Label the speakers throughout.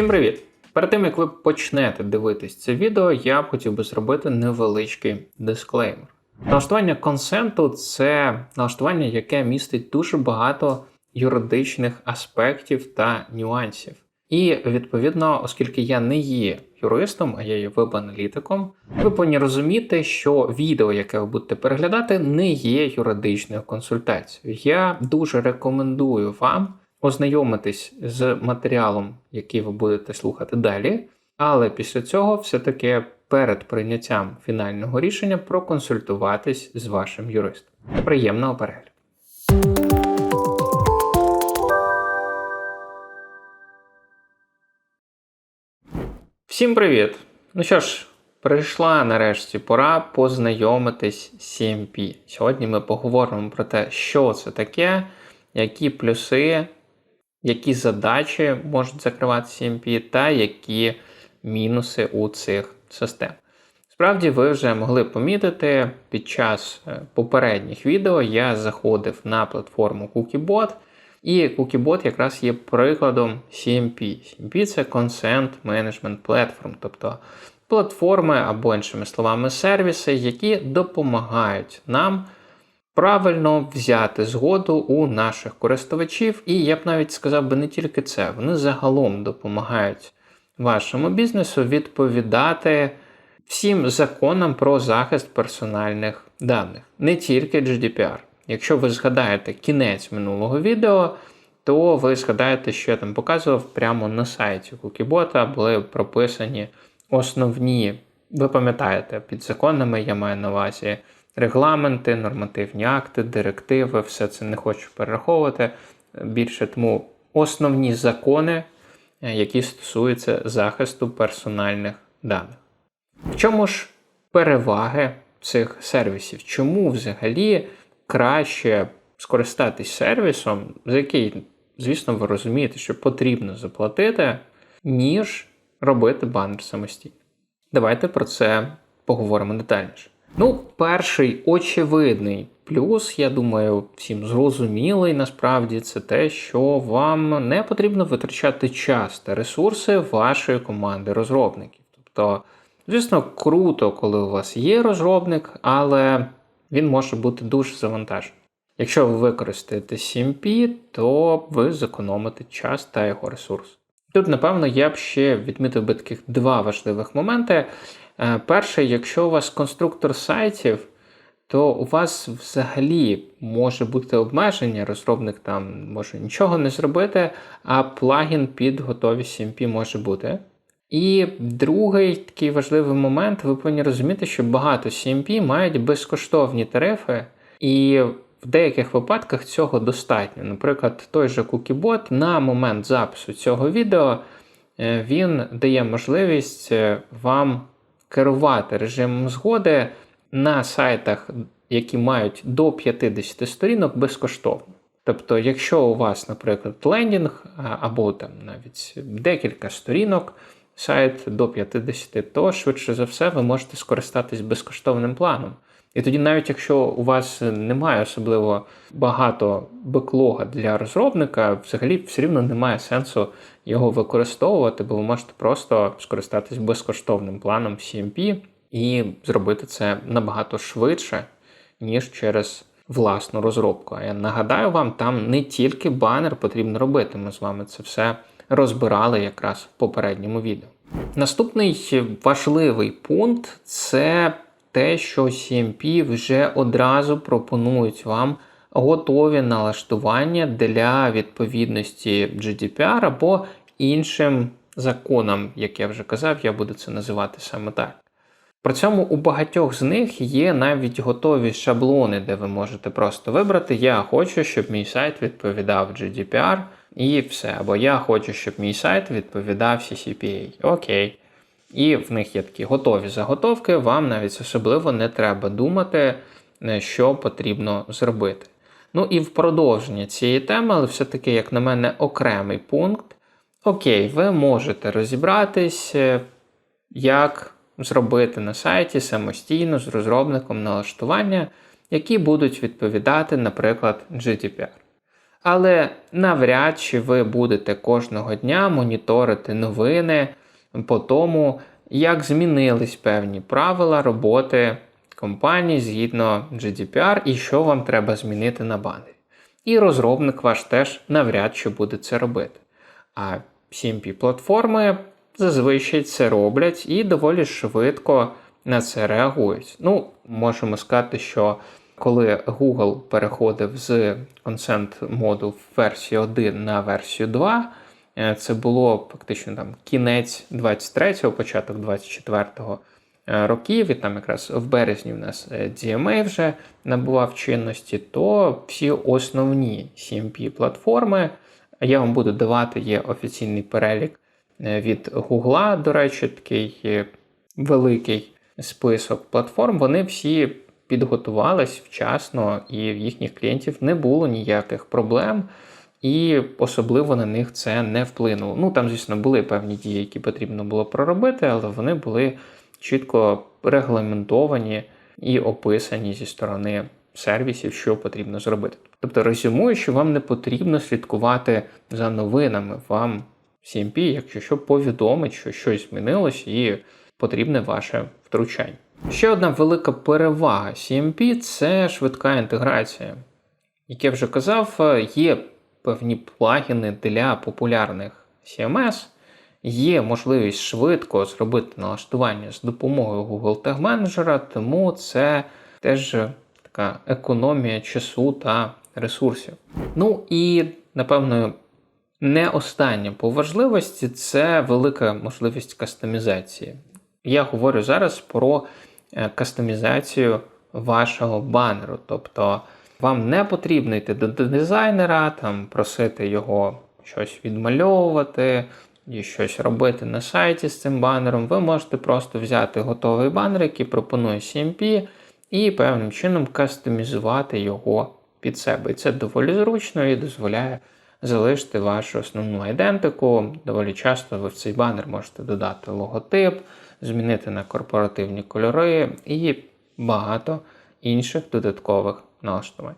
Speaker 1: Всім привіт! Перед тим як ви почнете дивитись це відео, я б хотів би зробити невеличкий дисклеймер. Налаштування консенту це налаштування, яке містить дуже багато юридичних аспектів та нюансів. І відповідно, оскільки я не є юристом, а я є веб-аналітиком, ви повинні розуміти, що відео, яке ви будете переглядати, не є юридичною консультацією. Я дуже рекомендую вам ознайомитись з матеріалом, який ви будете слухати далі. Але після цього, все-таки перед прийняттям фінального рішення проконсультуватись з вашим юристом. Приємного перегляду! Всім привіт! Ну що ж, прийшла нарешті пора познайомитись з CMP. Сьогодні ми поговоримо про те, що це таке, які плюси, які задачі можуть закривати CMP та які мінуси у цих систем. Справді, ви вже могли помітити, під час е, попередніх відео я заходив на платформу CookieBot, і CookieBot якраз є прикладом CMP. CMP це Consent Management Platform, тобто платформи або, іншими словами, сервіси, які допомагають нам правильно взяти згоду у наших користувачів. І я б навіть сказав би не тільки це, вони загалом допомагають вашому бізнесу відповідати всім законам про захист персональних даних, не тільки GDPR. Якщо ви згадаєте кінець минулого відео, то ви згадаєте, що я там показував прямо на сайті Кукібота були прописані основні, ви пам'ятаєте, під законами я маю на увазі регламенти, нормативні акти, директиви, все це не хочу перераховувати. Більше тому основні закони, е, які стосуються захисту персональних даних. В чому ж переваги цих сервісів? Чому взагалі краще скористатись сервісом, за який, звісно, ви розумієте, що потрібно заплатити, ніж робити банер самостійно? Давайте про це поговоримо детальніше. Ну, перший очевидний плюс, я думаю, всім зрозумілий насправді це те, що вам не потрібно витрачати час та ресурси вашої команди розробників. Тобто, звісно, круто, коли у вас є розробник, але він може бути дуже завантажений. Якщо ви використаєте CMP, то ви зекономите час та його ресурс. Тут, напевно, я б ще відмітив би таких два важливих моменти. Е, перше, якщо у вас конструктор сайтів, то у вас взагалі може бути обмеження, розробник там може нічого не зробити, а плагін під готові CMP може бути. І другий такий важливий момент, ви повинні розуміти, що багато CMP мають безкоштовні тарифи, і в деяких випадках цього достатньо. Наприклад, той же CookieBot на момент запису цього відео е, він дає можливість е, вам керувати режимом згоди на сайтах, які мають до 50 сторінок безкоштовно. Тобто, якщо у вас, наприклад, лендінг або там навіть декілька сторінок, сайт до 50, то швидше за все ви можете скористатись безкоштовним планом. І тоді, навіть якщо у вас немає особливо багато беклога для розробника, взагалі все рівно немає сенсу його використовувати, бо ви можете просто скористатись безкоштовним планом CMP і зробити це набагато швидше, ніж через власну розробку. А я нагадаю вам, там не тільки банер потрібно робити. Ми з вами це все розбирали якраз в попередньому відео. Наступний важливий пункт це те, що CMP вже одразу пропонують вам готові налаштування для відповідності GDPR або іншим законам, як я вже казав, я буду це називати саме так. При цьому у багатьох з них є навіть готові шаблони, де ви можете просто вибрати: Я хочу, щоб мій сайт відповідав GDPR і все. Або я хочу, щоб мій сайт відповідав CCPA. Окей. І в них є такі готові заготовки, вам навіть особливо не треба думати, е, що потрібно зробити. Ну і в продовження цієї теми, але все-таки, як на мене, окремий пункт. Окей, ви можете розібратись, е, як зробити на сайті самостійно з розробником налаштування, які будуть відповідати, наприклад, GDPR. Але навряд чи ви будете кожного дня моніторити новини по тому, як змінились певні правила роботи компанії згідно GDPR і що вам треба змінити на банері. І розробник ваш теж навряд чи буде це робити. А cmp платформи зазвичай це роблять і доволі швидко на це реагують. Ну, можемо сказати, що коли Google переходив з Consent моду в версії 1 на версію 2, е, це було фактично там кінець 23-го, початок 24-го е, років, і там якраз в березні в нас е, DMA вже набував чинності, то всі основні CMP платформи, я вам буду давати, є офіційний перелік від Google, до речі, такий великий список платформ, вони всі підготувались вчасно, і в їхніх клієнтів не було ніяких проблем, і особливо на них це не вплинуло. Ну там, звісно, були певні дії, які потрібно було проробити, але вони були чітко регламентовані і описані зі сторони сервісів, що потрібно зробити. Тобто, резюмую, що вам не потрібно слідкувати за новинами. Вам CMP, якщо що, повідомить, що щось змінилось, і потрібне ваше втручання. Ще одна велика перевага CMP це швидка інтеграція. Як я вже казав, є певні плагіни для популярних CMS, є можливість швидко зробити налаштування з допомогою Google Tag Manager, тому це теж така економія часу та ресурсів. Ну і, напевно, не останнє по важливості це велика можливість кастомізації. Я говорю зараз про Е, кастомізацію вашого банеру. Тобто вам не потрібно йти до дизайнера, там просити його щось відмальовувати і щось робити на сайті з цим банером. Ви можете просто взяти готовий банер, який пропонує CMP, і певним чином кастомізувати його під себе. І це доволі зручно і дозволяє залишити вашу основну ідентику. Доволі часто ви в цей банер можете додати логотип змінити на корпоративні кольори і багато інших додаткових налаштувань.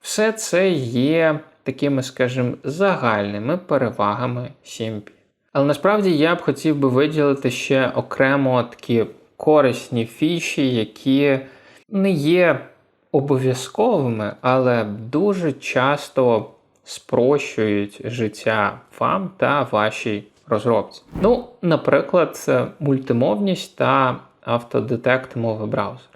Speaker 1: Все це є такими, скажімо, загальними перевагами CMP. Але насправді я б хотів би виділити ще окремо такі корисні фіші, які не є обов'язковими, але дуже часто спрощують життя вам та вашій розробці. Ну, наприклад, мультимовність та автодетект мови браузер.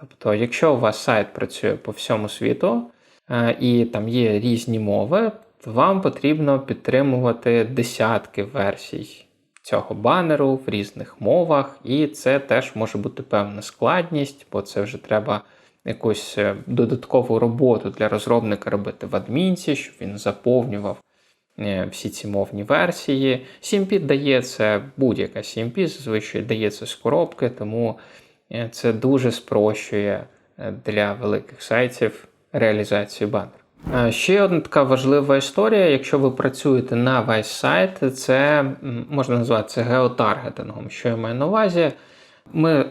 Speaker 1: Тобто, якщо у вас сайт працює по всьому світу е, і там є різні мови, то вам потрібно підтримувати десятки версій цього банеру в різних мовах, і це теж може бути певна складність, бо це вже треба якусь е, додаткову роботу для розробника робити в адмінці, щоб він заповнював Е, всі ці мовні версії. CMP дається будь-яка CMP, зазвичай дається з коробки, тому це дуже спрощує е, для великих сайтів реалізацію банер. Ще одна така важлива історія, якщо ви працюєте на весь сайт, це можна назвати це геотаргетингом. Що я маю на увазі? Ми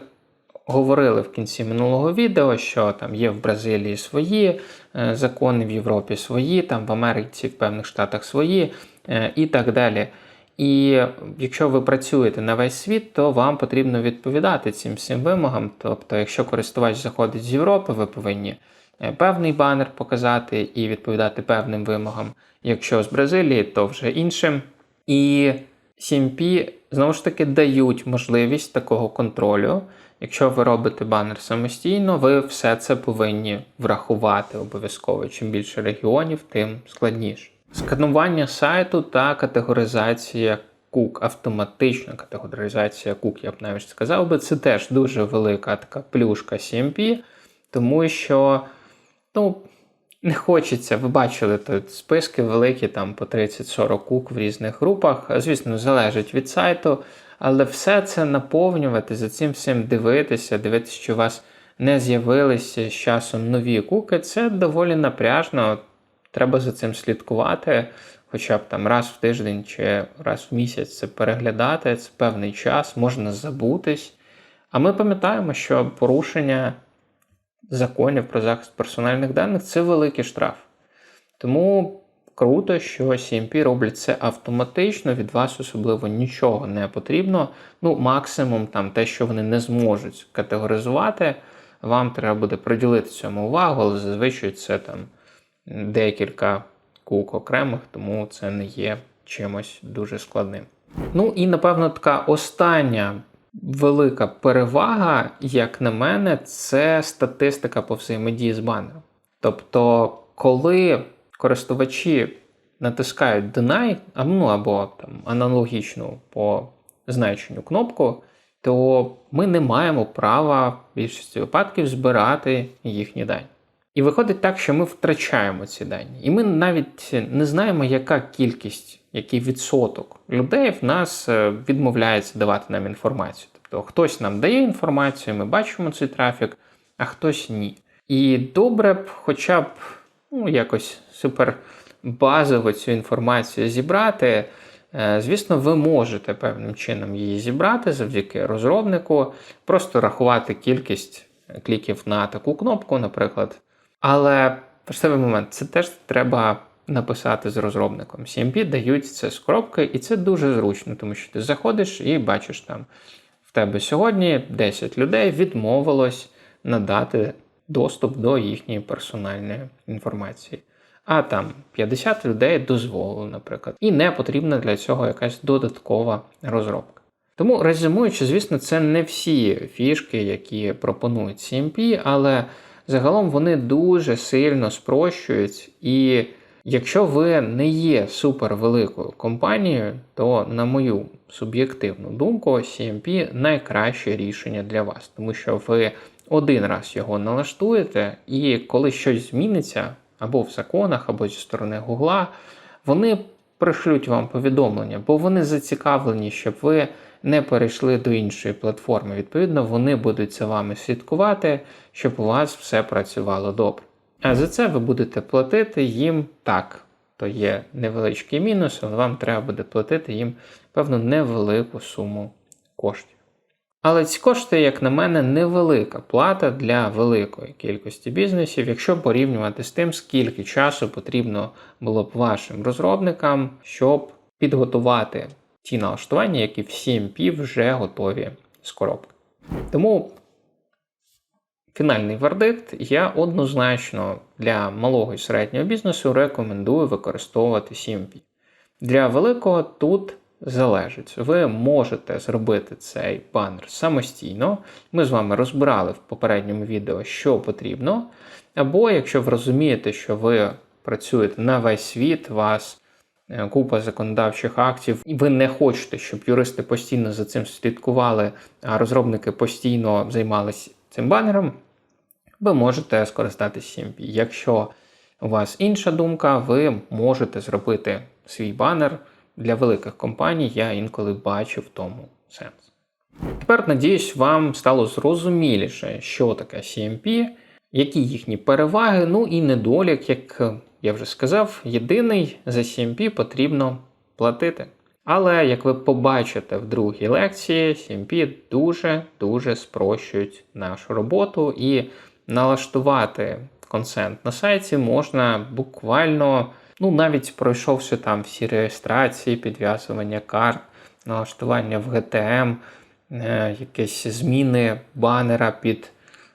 Speaker 1: говорили в кінці минулого відео, що там є в Бразилії свої е, закони, в Європі свої, там в Америці, в певних штатах свої е, і так далі. І якщо ви працюєте на весь світ, то вам потрібно відповідати цим всім вимогам. Тобто, якщо користувач заходить з Європи, ви повинні е, певний банер показати і відповідати певним вимогам. Якщо з Бразилії, то вже іншим. І CMP знову ж таки дають можливість такого контролю. Якщо ви робите банер самостійно, ви все це повинні врахувати обов'язково. Чим більше регіонів, тим складніше. Сканування сайту та категоризація кук, автоматична категоризація кук, я б навіть сказав би, це теж дуже велика така плюшка CMP, тому що, ну, не хочеться, ви бачили тут списки великі, там по 30-40 кук в різних групах. Звісно, залежить від сайту. Але все це наповнювати, за цим всім дивитися, дивитися, що у вас не з'явилися з часом нові куки, це доволі напряжно. Треба за цим слідкувати, хоча б там раз в тиждень чи раз в місяць це переглядати, це певний час, можна забутись. А ми пам'ятаємо, що порушення законів про захист персональних даних це великий штраф. Тому круто, що CMP роблять це автоматично, від вас особливо нічого не потрібно. Ну, максимум там те, що вони не зможуть категоризувати, вам треба буде приділити цьому увагу, але зазвичай це там декілька кук окремих, тому це не є чимось дуже складним. Ну і напевно така остання велика перевага, як на мене, це статистика по взаємодії з банером. Тобто, коли користувачі натискають Deny, ну або там аналогічну по значенню кнопку, то ми не маємо права в більшості випадків збирати їхні дані. І виходить так, що ми втрачаємо ці дані. І ми навіть не знаємо, яка кількість, який відсоток людей в нас е, відмовляється давати нам інформацію. Тобто хтось нам дає інформацію, ми бачимо цей трафік, а хтось ні. І добре б, хоча б ну, якось супер базово цю інформацію зібрати. Е, Звісно, ви можете певним чином її зібрати завдяки розробнику, просто рахувати кількість кліків на таку кнопку, наприклад. Але важливий момент це теж треба написати з розробником. CMP дають це з коробки, і це дуже зручно, тому що ти заходиш і бачиш там в тебе сьогодні 10 людей відмовилось надати доступ до їхньої персональної інформації. А там 50 людей дозволили, наприклад, і не потрібна для цього якась додаткова розробка. Тому резюмуючи, звісно, це не всі фішки, які пропонують CMP, але загалом вони дуже сильно спрощують. І якщо ви не є супервеликою компанією, то, на мою суб'єктивну думку, CMP найкраще рішення для вас, тому що ви один раз його налаштуєте, і коли щось зміниться або в законах, або зі сторони Гугла, вони пришлють вам повідомлення, бо вони зацікавлені, щоб ви не перейшли до іншої платформи. Відповідно, вони будуть за вами слідкувати, щоб у вас все працювало добре. А за це ви будете платити їм так. То є невеличкий мінус, але вам треба буде платити їм певну невелику суму коштів. Але ці кошти, як на мене, невелика плата для великої кількості бізнесів, якщо порівнювати з тим, скільки часу потрібно було б вашим розробникам, щоб підготувати ті налаштування, які в CMP вже готові з коробки. Тому фінальний вердикт я однозначно для малого і середнього бізнесу рекомендую використовувати CMP. Для великого тут залежить. Ви можете зробити цей банер самостійно. Ми з вами розбирали в попередньому відео, що потрібно. Або якщо ви розумієте, що ви працюєте на весь світ, вас купа законодавчих актів, і ви не хочете, щоб юристи постійно за цим слідкували, а розробники постійно займалися цим банером, ви можете скористатися CMP. Якщо у вас інша думка, ви можете зробити свій банер для великих компаній я інколи бачу в тому сенс. Тепер, надіюсь, вам стало зрозуміліше, що таке CMP, які їхні переваги, ну і недолік, як я вже сказав, єдиний за CMP потрібно платити. Але, як ви побачите в другій лекції, CMP дуже-дуже спрощують нашу роботу і налаштувати консент на сайті можна буквально Ну, навіть пройшовши там всі реєстрації, підв'язування карт, налаштування в GTM, е, якісь зміни банера під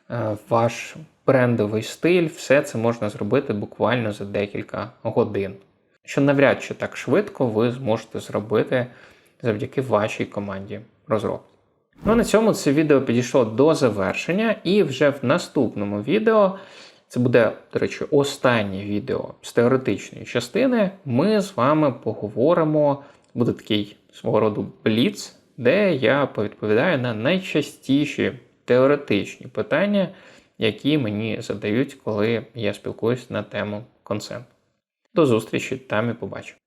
Speaker 1: е, ваш брендовий стиль, все це можна зробити буквально за декілька годин. Що навряд чи так швидко ви зможете зробити завдяки вашій команді розробки. Ну, а на цьому це відео підійшло до завершення, і вже в наступному відео це буде, до речі, останнє відео з теоретичної частини. Ми з вами поговоримо, буде такий свого роду бліц, де я повідповідаю на найчастіші теоретичні питання, які мені задають, коли я спілкуюся на тему консент. До зустрічі, там і побачимо.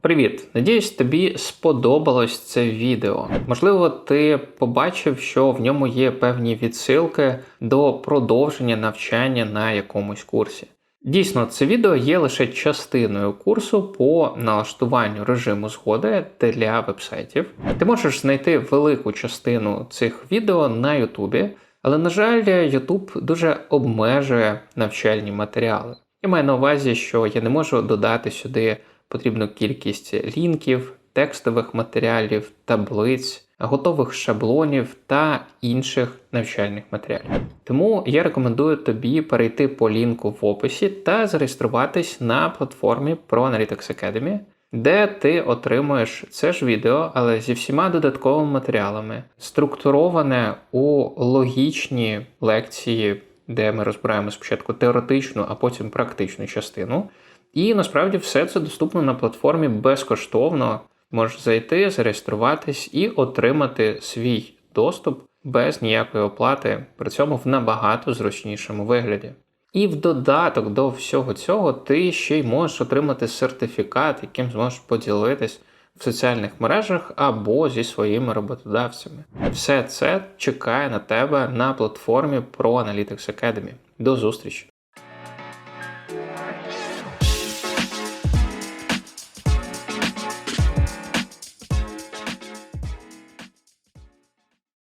Speaker 1: Привіт! Надіюсь, тобі сподобалось це відео. Можливо, ти побачив, що в ньому є певні відсилки до продовження навчання на якомусь курсі. Дійсно, це відео є лише частиною курсу по налаштуванню режиму згоди для вебсайтів. Ти можеш знайти велику частину цих відео на Ютубі. Але, на жаль, YouTube дуже обмежує навчальні матеріали. Я маю на увазі, що я не можу додати сюди потрібну кількість лінків, текстових матеріалів, таблиць, готових шаблонів та інших навчальних матеріалів. Тому я рекомендую тобі перейти по лінку в описі та зареєструватись на платформі ProAnalytics Academy, де ти отримуєш це ж відео, але зі всіма додатковими матеріалами, структуроване у логічні лекції, де ми розбираємо спочатку теоретичну, а потім практичну частину. І насправді все це доступно на платформі безкоштовно. Можеш зайти, зареєструватись і отримати свій доступ без ніякої оплати, при цьому в набагато зручнішому вигляді. І в додаток до всього цього ти ще й можеш отримати сертифікат, яким зможеш поділитись в соціальних мережах або зі своїми роботодавцями. Все це чекає на тебе на платформі ProAnalytics Academy. До зустрічі!